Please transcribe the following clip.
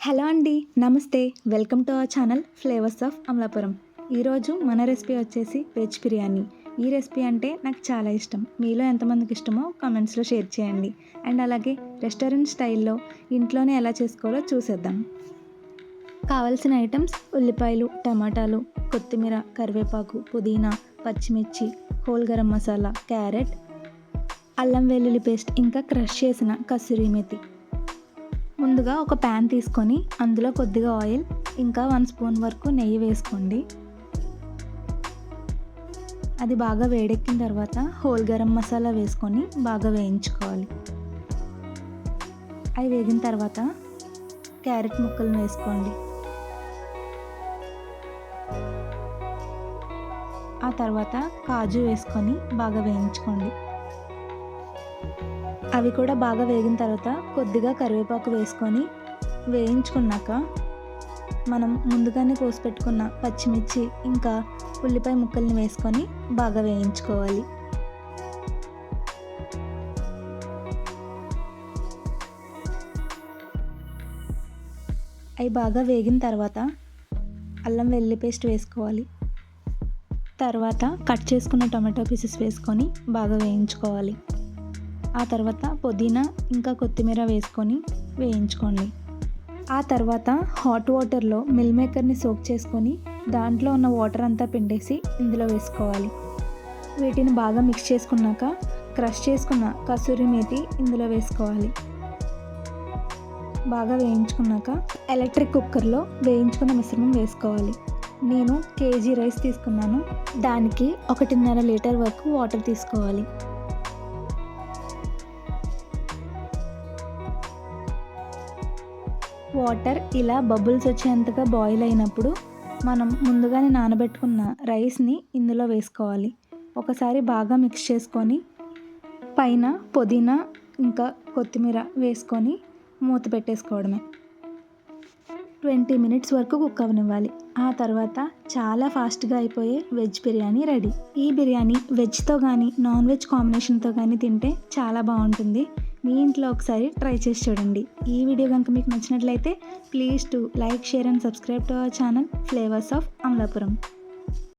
Hello అండి నమస్తే. Welcome to our channel flavours of Amalapuram. ఈరోజు మన రెసిపీ వచ్చేసి వెజ్ బిర్యానీ. ఈ రెసిపీ అంటే నాకు చాలా ఇష్టం. మీలో ఎంతమందికి ఇష్టమో కామెంట్స్లో షేర్ చేయండి. అండ్ అలాగే రెస్టారెంట్ స్టైల్లో ఇంట్లోనే ఎలా చేసుకోవాలో చూసేద్దాం. కావలసిన ఐటమ్స్ ఉల్లిపాయలు టమాటాలు కొత్తిమీర కరివేపాకు పుదీనా పచ్చిమిర్చి హోల్ గరం మసాలా క్యారెట్ అల్లం వెల్లుల్లి పేస్ట్ ఇంకా క్రష్ చేసిన కసూరి మెతి. ముందుగా ఒక ప్యాన్ తీసుకొని అందులో కొద్దిగా ఆయిల్ ఇంకా వన్ స్పూన్ వరకు నెయ్యి వేసుకోండి. అది బాగా వేడెక్కిన తర్వాత హోల్ గరం మసాలా వేసుకొని బాగా వేయించుకోవాలి. అవి వేగిన తర్వాత క్యారెట్ ముక్కలను వేసుకోండి. ఆ తర్వాత కాజు వేసుకొని బాగా వేయించుకోండి. అవి కూడా బాగా వేగిన తర్వాత కొద్దిగా కరివేపాకు వేసుకొని వేయించుకున్నాక మనం ముందుగానే కోసి పెట్టుకున్న పచ్చిమిర్చి ఇంకా ఉల్లిపాయ ముక్కల్ని వేసుకొని బాగా వేయించుకోవాలి. అవి బాగా వేగిన తర్వాత అల్లం వెల్లి పేస్ట్ వేసుకోవాలి. తర్వాత కట్ చేసుకున్న టమాటో పీసెస్ వేసుకొని బాగా వేయించుకోవాలి. ఆ తర్వాత పుదీనా ఇంకా కొత్తిమీర వేసుకొని వేయించుకోండి. ఆ తర్వాత హాట్ వాటర్లో మిల్ మేకర్ని సోక్ చేసుకొని దాంట్లో ఉన్న వాటర్ అంతా పిండేసి ఇందులో వేసుకోవాలి. వీటిని బాగా మిక్స్ చేసుకున్నాక క్రష్ చేసుకున్న కసూరి మేతి ఇందులో వేసుకోవాలి. బాగా వేయించుకున్నాక ఎలక్ట్రిక్ కుక్కర్లో వేయించుకున్న మిశ్రమం వేసుకోవాలి. నేను కేజీ రైస్ తీసుకున్నాను. దానికి ఒకటిన్నర లీటర్ వరకు వాటర్ తీసుకోవాలి. వాటర్ ఇలా బబుల్స్ వచ్చేంతగా బాయిల్ అయినప్పుడు మనం ముందుగానే నానబెట్టుకున్న రైస్ని ఇందులో వేసుకోవాలి. ఒకసారి బాగా మిక్స్ చేసుకొని పైన పుదీనా ఇంకా కొత్తిమీర వేసుకొని మూత పెట్టేసుకోవడమే. ట్వంటీ మినిట్స్ వరకు కుక్ అవనివ్వాలి. ఆ తర్వాత చాలా ఫాస్ట్గా అయిపోయే వెజ్ బిర్యానీ రెడీ. ఈ బిర్యానీ వెజ్తో కానీ నాన్ వెజ్ కాంబినేషన్తో కానీ తింటే చాలా బాగుంటుంది. మీ ఇంట్లో ఒకసారి ట్రై చేసి చూడండి. ఈ వీడియో కనుక మీకు నచ్చినట్లయితే please to like share and subscribe to our channel flavours of Amalapuram